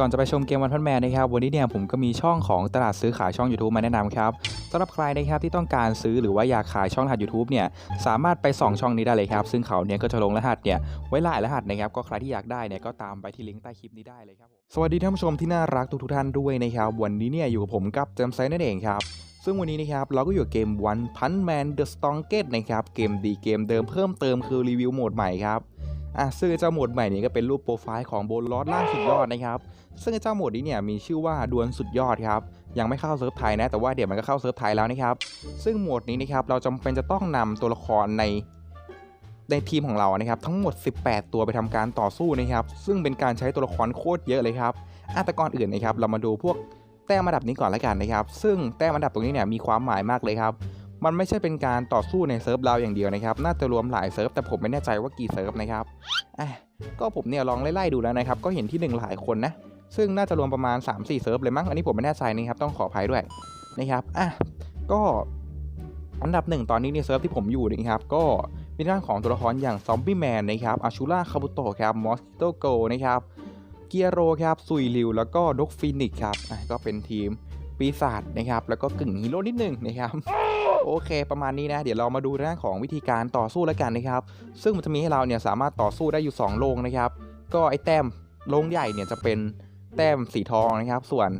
ก่อนจะไปชมเกมวันพันแมนนะครับวันนี้เนี่ยผมก็มีช่องของตลาดซื้อขายช่อง YouTube มาแนะนำครับสำหรับใครนะครับที่ต้องการซื้อหรือว่าอยากขายช่องรหัส YouTube เนี่ยสามารถไปส่องช่องนี้ได้เลยครับ ซึ่งเขาเนี่ยก็จะลงรหัสเนี่ยไว้หลายรหัสนะครับก็ใครที่อยากได้เนี่ยก็ตามไปที่ลิงก์ใต้คลิปนี้ได้เลยครับสวัสดีท่านผู้ชมที่น่ารักทุกๆท่านด้วยนะครับวันนี้เนี่ยอยู่กับผมกับเจมส์ไซน์นั่นเองครับซึ่งวันนี้นะครับเราก็อยู่เกม One Punch Man The Strongest นะครับเกมดีเกมเดิมเพิ่มเติมคือรีวิวโหมดใหม่ครับ อะซึ่งเจ้าโหมดใหม่นี้ก็เป็นรูปโปรไฟล์ของโบลอสล่างสุดยอดนะครับ ซึ่งเจ้าโหมดนี้เนี่ยมีชื่อว่าดวลสุดยอดครับยังไม่เข้าเซิร์ฟไทยนะ แต่ว่าเดี๋ยวมันก็เข้าเซิร์ฟไทยแล้วนะครับ ซึ่งโหมดนี้นะครับเราจำเป็นจะต้องนำตัวละครในในทีมของเรานะครับทั้งหมด 18 ตัวไปทำการต่อสู้นะครับ ซึ่งเป็นการใช้ตัวละครโคตรเยอะเลยครับอะแต่ก่อนอื่นนะครับ เรามาดูพวกแต้มอันดับนี้ก่อนละกันนะครับ ซึ่งแต้มอันดับตรงนี้เนี่ยมีความหมายมากเลยครับ มันไม่ใช่เป็นการต่อสู้ในเซิร์ฟเราอย่างเดียวนะครับ น่าจะรวมหลายเซิร์ฟแต่ผมไม่แน่ใจว่ากี่เซิร์ฟนะครับอะก็ผมเนี่ยลองไล่ๆดูแล้วนะครับ ก็เห็นที่หนึ่งหลายคนนะ ซึ่งน่าจะรวมประมาณ 3-4 เซิร์ฟเลยมั้ง อันนี้ผมไม่แน่ใจนะครับ ต้องขออภัยด้วยนะครับ อะ ก็อันดับหนึ่งตอนนี้ในเซิร์ฟที่ผมอยู่นะครับ ก็มีด้านของตัวละครอย่างซอมบี้แมนนะครับ อาชูล่าคาบุโตะครับ มอสโตโกนะครับ เกียโรครับ ซุยริว แล้วก็ดกฟินิกครับ อะ ก็เป็นทีมปีศาจนะครับ แล้วก็กึ่งฮีโร่นิดนึงนะครับ โอเค ประมาณนี้นะ เดี๋ยวเรามาดูด้านของวิธีการต่อสู้แล้วกันนะครับ ซึ่งมันจะมีให้เราเนี่ยสามารถต่อสู้ได้อยู่ 2 โลงนะครับ ก็ไอ้แต้มโลงใหญ่เนี่ยจะเป็นแต้มสีทองนะครับ ส่วน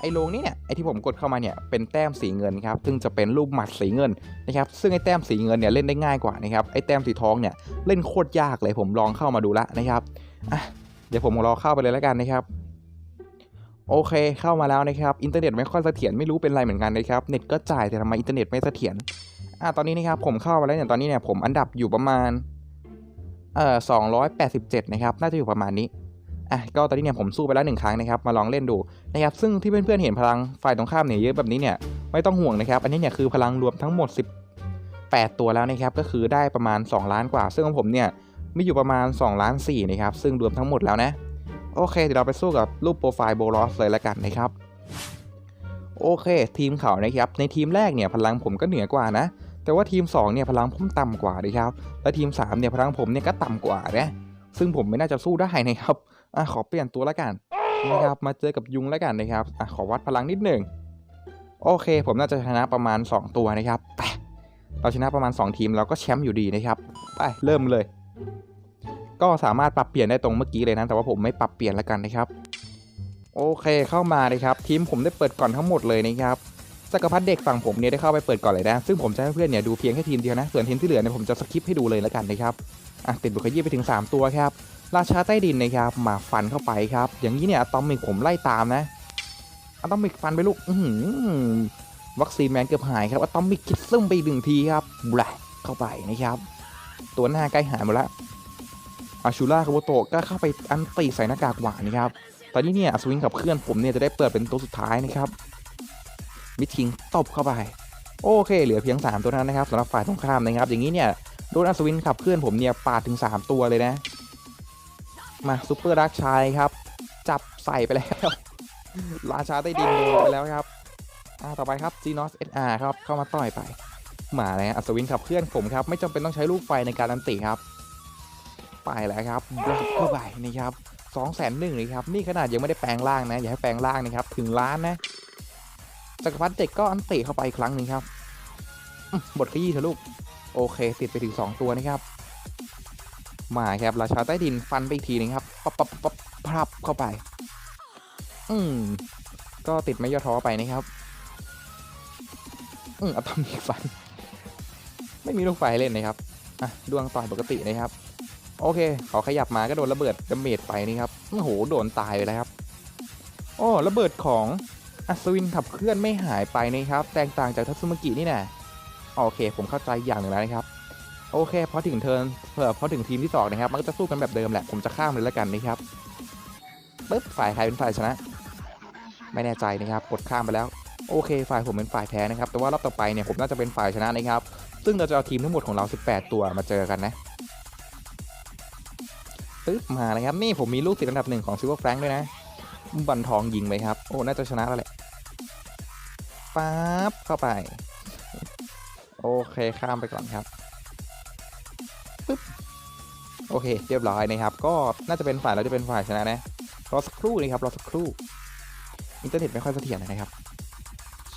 ไอ้โลงนี้เนี่ยไอ้ที่ผมกดเข้ามาเนี่ยเป็นแต้มสีเงินครับ ซึ่งจะเป็นรูปหมัดสีเงินนะครับ ซึ่งไอ้แต้มสีเงินเนี่ยเล่นได้ง่ายกว่านะครับ ไอ้แต้มสีทองเนี่ยเล่นโคตรยากเลยผมลองเข้ามาดูแล้วนะครับอะเดี๋ยวผมรอเข้าไปเลยแล้วกันนะครับ โอเคเข้ามาแล้วนะครับอินเทอร์เน็ตไม่ค่อยเสถียรไม่รู้เป็นไรเหมือนกันนะครับเน็ตก็จ่ายแต่ทำไมอินเทอร์เน็ตไม่เสถียรอะตอนนี้นะครับผมเข้ามาแล้วเนี่ยตอนนี้เนี่ยผมอันดับอยู่ประมาณเอ่อ287นะครับน่าจะอยู่ประมาณนี้อะก็ตอนนี้เนี่ยผมสู้ไปแล้วหนึ่งครั้งนะครับมาลองเล่นดูนะครับซึ่งที่เพื่อนๆเห็นพลังฝ่ายตรงข้ามเนี่ยเยอะแบบนี้เนี่ยไม่ต้องห่วงนะครับอันนี้เนี่ยคือพลังรวมทั้งหมด 18 ตัวแล้วนะครับก็คือได้ประมาณ 2 ล้านกว่า ซึ่งของผมเนี่ยมีอยู่ประมาณ2ล้าน4นะครับซึ่งรวมทั้งหมดแล้วนะ โอเค เดี๋ยวเราไปสู้กับรูปโปรไฟล์โบลอสเลยแล้วกันนะครับ โอเค ทีมเขานะครับ ในทีมแรกเนี่ยพลังผมก็เหนือกว่านะ แต่ว่าทีม 2 เนี่ยพลังผมต่ำกว่านะครับ และทีม 3 เนี่ยพลังผมเนี่ยก็ต่ำกว่านะ ซึ่งผมไม่น่าจะสู้ได้นะครับอะขอเปลี่ยนตัวแล้วกันนะครับ มาเจอกับยุงแล้วกันนะครับอะขอวัดพลังนิดหนึ่งโอเค ผมน่าจะชนะประมาณ 2 ตัวนะครับไปเราชนะประมาณ 2 ทีมเราก็แชมป์อยู่ดีนะครับ ไปเริ่มเลย ก็สามารถปรับเปลี่ยนได้ตรงเมื่อกี้เลยนะ แต่ว่าผมไม่ปรับเปลี่ยนแล้วกันนะครับ โอเคเข้ามาเลยครับ ทีมผมได้เปิดก่อนทั้งหมดเลยนะครับจักรพรรดิเด็กฝั่งผมเนี่ยได้เข้าไปเปิดก่อนเลยนะ ซึ่งผมจะให้เพื่อนเนี่ยดูเพียงแค่ทีมเดียวนะ ส่วนทีมที่เหลือเนี่ยผมจะสคิปให้ดูเลยแล้วกันนะครับ อะติดบุคคยี่ไปถึง 3 ตัวครับ ราชาใต้ดินนะครับมาฟันเข้าไปครับ อย่างนี้เนี่ยอะตอมิกผมไล่ตามนะอะตอมิกฟันไปลูก อืวัคซีนแมนเกือบหายครับอะตอมิกคิดซึมไปหนึ่งทีครับแบลเข้าไปนะครับ ตัวหน้าใกล้หายหมดแล้ว อาชูล่าคาโบโตะก็เข้าไปอันตีใส่หน้ากากหวานนะครับ ตอนนี้เนี่ยอัศวินกับเพื่อนผมเนี่ยจะได้เปิดเป็นตัวสุดท้ายนะครับ มิทิงตบเข้าไป โอเค เหลือเพียง 3 ตัวนั้นนะครับสำหรับฝ่ายตรงข้ามนะครับ อย่างนี้เนี่ยโดนอัศวินขับเพื่อนผมเนี่ยปาดถึง 3 ตัวเลยนะ มาซูเปอร์ดักชายครับ จับใส่ไปแล้ว ราชาใต้ดินโดนไปแล้วครับอ่าต่อไปครับจีนอสเออาร์ครับเข้ามาต่อยไป มาแล้วอัศวินขับเพื่อนผมครับ ไม่จำเป็นต้องใช้ลูกไฟในการอันติครับ ไปแล้วครับบล็อกเข้าไปนะครับสองแสนหนึ่งเลยครับ นี่ขนาดยังไม่ได้แปลงร่างนะ อย่าให้แปลงร่างนะครับ ถึงล้านนะ จักรพรรดิเด็กก็อันติเข้าไปอีกครั้งหนึ่งครับ บทขยี้เถอะลูก โอเค ติดไปถึง 2 ตัวนะครับ มาครับ ราชาใต้ดินฟันไปอีกทีนึงครับ ปั๊บปั๊บปั๊บพับเข้าไป อืม ก็ติดไม่ย่อท้อไปนะครับ อืมอะตอมิกฟัน ไม่มีลูกไฟเล่นนะครับ อะ ดวงต่อยปกตินะครับ โอเค เขาขยับมาก็โดนระเบิดดาเมจไปนี่ครับโอ้โหโดนตายไปแล้วครับโอ้ระเบิดของอัศวินขับเคลื่อนไม่หายไปนะครับ แตกต่างจากทัตสึมากินี่นะโอเค ผมเข้าใจอย่างหนึ่งแล้วนะครับ โอเคพอถึงเทิร์นเผื่อพอถึงทีมที่สองนะครับ มันก็จะสู้กันแบบเดิมแหละ ผมจะข้ามเลยแล้วกันนะครับปึ๊บฝ่ายใครเป็นฝ่ายชนะ ไม่แน่ใจนะครับ กดข้ามไปแล้ว โอเค ฝ่ายผมเป็นฝ่ายแพ้นะครับ แต่ว่ารอบต่อไปเนี่ยผมน่าจะเป็นฝ่ายชนะนะครับ ซึ่งเราจะเอาทีมทั้งหมดของเรา 18 ตัวมาเจอกันนะ ปึ๊บมาเลยครับ นี่ผมมีลูกติดอันดับหนึ่งของซิลเวอร์แฟรงค์ด้วยนะบันทองยิงไปครับ โอ้ น่าจะชนะแล้วแหละปั๊บเข้าไป โอเคข้ามไปก่อนครับปึ๊บโอเค เรียบร้อยนะครับ ก็น่าจะเป็นฝ่ายเราจะเป็นฝ่ายชนะนะรอสักครู่นะครับรอสักครู่อินเทอร์เน็ตไม่ค่อยเสถียรนะครับ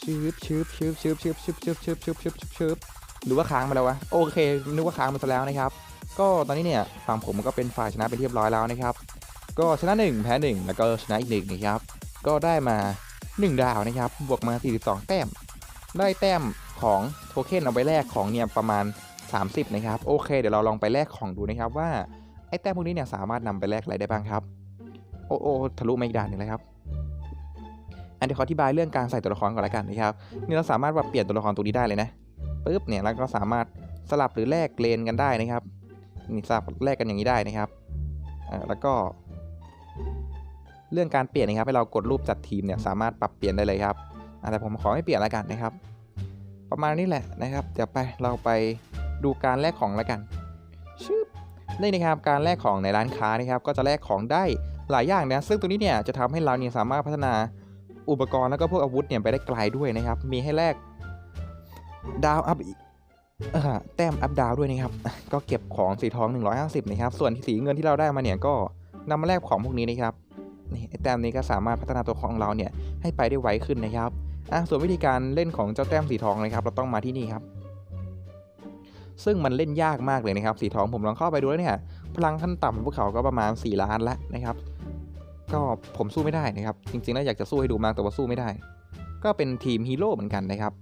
ชืบชืบชืบชืบชืบชืบชืบชืบชืบชืบชืบชืบหรือว่าค้างมาแล้ววะโอเคนึกว่าค้างมาซะแล้วนะครับ ก็ตอนนี้เนี่ยฝั่งผมก็เป็นฝ่ายชนะเป็นเรียบร้อยแล้วนะครับ ก็ชนะ 1 แพ้ 1 แล้วก็ชนะอีกหนึ่งนะครับ ก็ได้มา 1 ดาวนะครับ บวกมา 42 แต้ม ได้แต้มของโทเค็นเอาไปแลกของเนี่ยประมาณ 30 นะครับ โอเค เดี๋ยวเราลองไปแลกของดูนะครับว่าไอ้แต้มพวกนี้เนี่ยสามารถนำไปแลกอะไรได้บ้างครับ โอ้โอทะลุมาอีกด่านหนึ่งเลยครับ อันเดี๋ยวขออธิบายเรื่องการใส่ตัวละครก่อนละกันนะครับนี่เราสามารถแบบเปลี่ยนตัวละครตัวนี้ได้เลยนะปึ๊บเนี่ยแล้วก็สามารถสลับหรือแลกเลนกันได้นะครับ นี่สลับแลกกันอย่างนี้ได้นะครับแล้วก็ เรื่องการเปลี่ยนนะครับให้เรากดรูปจัดทีมเนี่ยสามารถปรับเปลี่ยนได้เลยครับแต่ผมขอไม่เปลี่ยนละกันนะครับ ประมาณนี้แหละนะครับเดี๋ยวไปเราไปดูการแลกของละกันชึบนี่นะครับการแลกของในร้านค้านะครับ ก็จะแลกของได้หลายอย่างนะซึ่งตัวนี้เนี่ยจะทำให้เราเนี่ยสามารถพัฒนาอุปกรณ์แล้วก็พวกอาวุธเนี่ยไปได้ไกลด้วยนะครับ มีให้แลกดาวอัพ แต้มอัพดาวด้วยนะครับ ก็เก็บของสีทอง 150นะครับ ส่วนสีเงินที่เราได้มาเนี่ยก็นำมาแลกของพวกนี้นะครับนี่แต้มนี้ก็สามารถพัฒนาตัวของเราเนี่ยให้ไปได้ไวขึ้นนะครับอะส่วนวิธีการเล่นของเจ้าแต้มสีทองนะครับ เราต้องมาที่นี่ครับ ซึ่งมันเล่นยากมากเลยนะครับ สีทองผมลองเข้าไปดูแล้วเนี่ย พลังขั้นต่ำของพวกเขาก็ประมาณ 4 ล้านแล้วนะครับ ก็ผมสู้ไม่ได้นะครับ จริงๆแล้วอยากจะสู้ให้ดูมากแต่ว่าสู้ไม่ได้ ก็เป็นทีมฮีโร่เหมือนกันนะครับ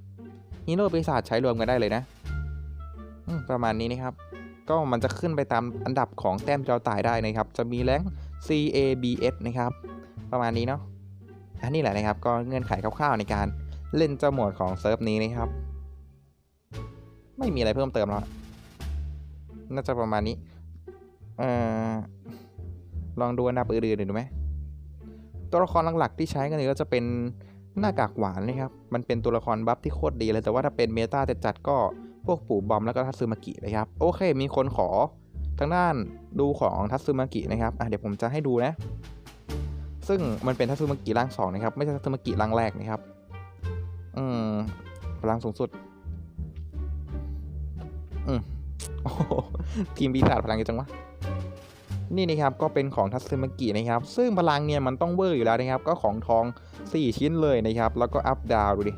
ฮีโร่ปีศาจใช้รวมกันได้เลยนะ ประมาณนี้นะครับ ก็มันจะขึ้นไปตามอันดับของแต้มจอตายได้นะครับ จะมีแรง C A B S นะครับ ประมาณนี้เนาะอันนี้แหละนะครับ ก็เงื่อนไขคร่าวๆในการเล่นเจ้าหมดของเซิร์ฟนี้นะครับ ไม่มีอะไรเพิ่มเติมแล้ว น่าจะประมาณนี้ เอ่อ ลองดูอันดับอื่นๆหน่อยดูไหมตัวละครหลักๆที่ใช้กันเนี่ยก็จะเป็นหน้ากากหวานนะครับ มันเป็นตัวละครบัฟที่โคตรดีเลย แต่ว่าถ้าเป็นเมตาจัดๆก็ พวกปู่บอมแล้วก็ทัตซึมากินะครับ โอเค มีคนขอทางด้านดูของทัตซึมากินะครับอะเดี๋ยวผมจะให้ดูนะ ซึ่งมันเป็นทัตซึมากิร่างสองนะครับ ไม่ใช่ทัตซึมากิร่างแรกนะครับ อืมพลังสูงสุด อืมโอ้ทีมปีศาจพลังเยอะจังวะนี่นะครับก็เป็นของทัตสึมากินะครับ ซึ่งพลังเนี่ยมันต้องเวอร์อยู่แล้วนะครับ ก็ของทอง 4 ชิ้นเลยนะครับ แล้วก็อัพดาวดูดิ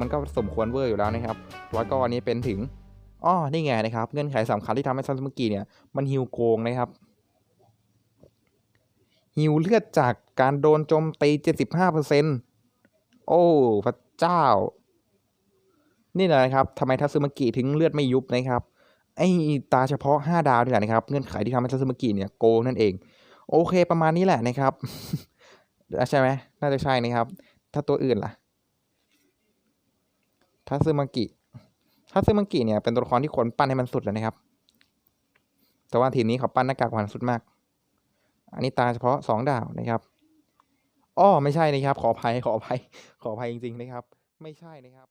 มันก็สมควรเวอร์อยู่แล้วนะครับแล้วก็อันนี้เป็นถึงอ้อนี่ไงนะครับ เงื่อนไขสำคัญที่ทำให้ทัตสึมากิเนี่ย มันฮิวโกงนะครับฮิวเลือดจากการโดนโจมตี75%โอ้พระเจ้า นี่แหละนะครับทำไมทัตสึมากิถึงเลือดไม่ยุบนะครับ ไอ้ตาเฉพาะ5ดาวนี่แหละนะครับ เงื่อนไขที่ทำให้ทัสมากิเนี่ยโกงนั่นเอง โอเคประมาณนี้แหละนะครับ ใช่ไหมน่าจะใช่นะครับ ถ้าตัวอื่นล่ะ ทัสมากิทัสมากิเนี่ยเป็นตัวละครที่คนปั้นให้มันสุดเลยนะครับ แต่ว่าทีมนี้เขาปั้นหน้ากากหวานสุดมาก อันนี้ตาเฉพาะ 2 ดาวนะครับอ้อไม่ใช่นะครับ ขออภัยขออภัยขออภัยจริง ๆ นะครับ ไม่ใช่นะครับ